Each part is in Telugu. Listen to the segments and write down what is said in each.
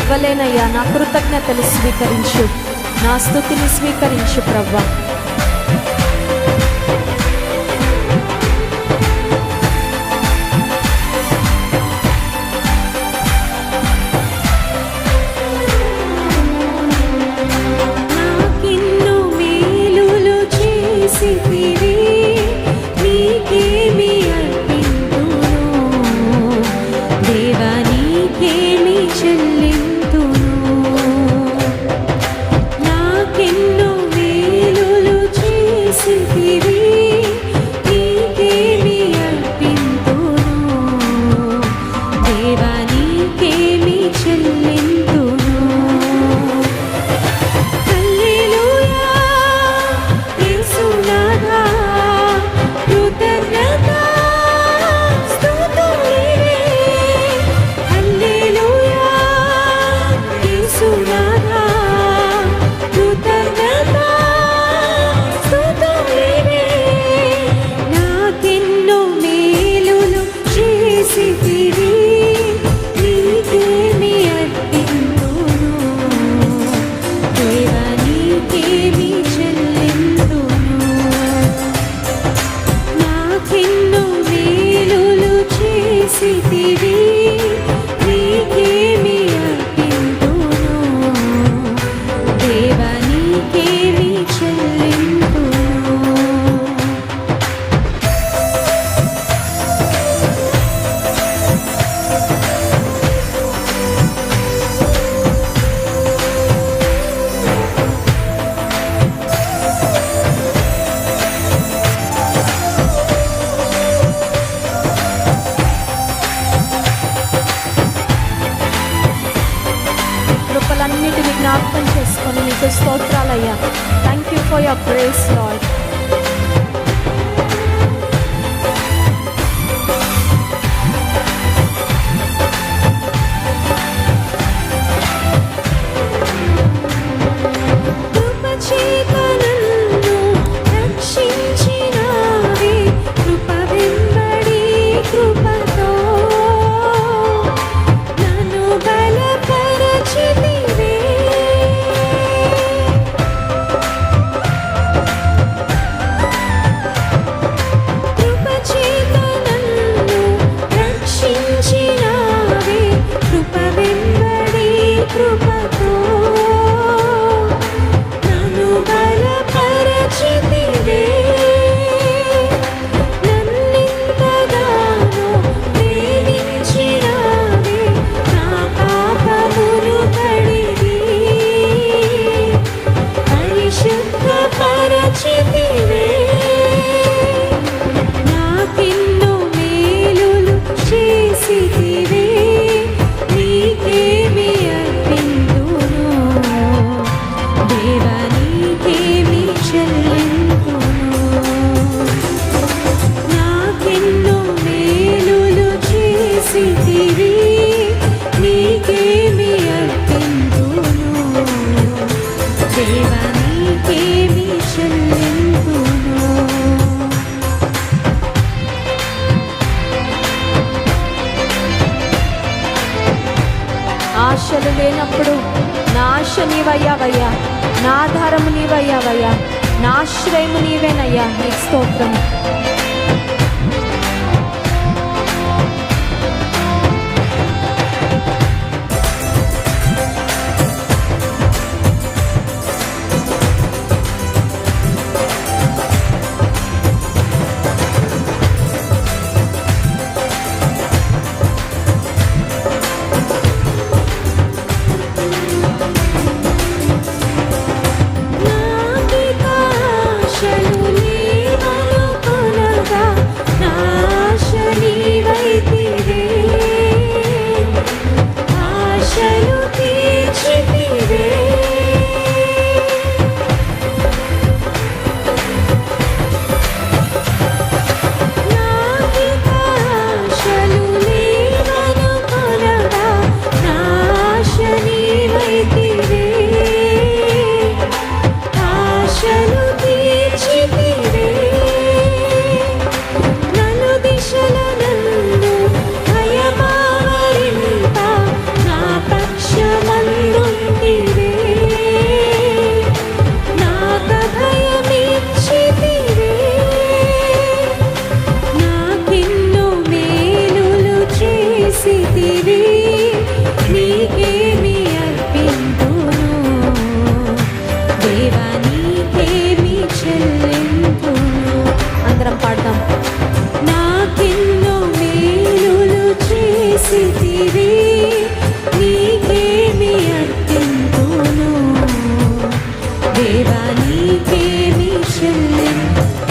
ఇవ్వలేనయ్యా నా కృతజ్ఞతలు స్వీకరించు. నా స్థుతిని స్వీకరించు ప్రభా చేసితివి Stotralaya. Thank you for your praise, Lord. passion ఆశలు లేనప్పుడు నా ఆశ నీవయ్యావయ్యా. నా ఆధారము నీవయ్యావయ్యా నా ఆశ్రయము నీవేనయ్యా. నీ స్తోత్రము.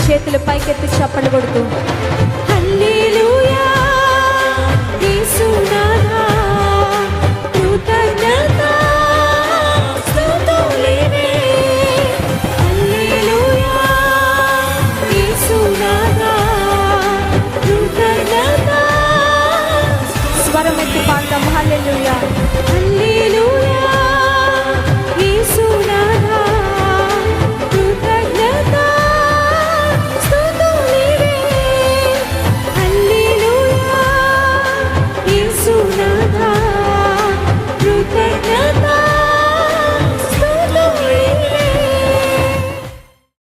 చేతులు పైకెత్తి చప్పలు కొడుతూ స్వరం ఎత్తి పాడతాం హల్లెలూయా హల్లెలూయా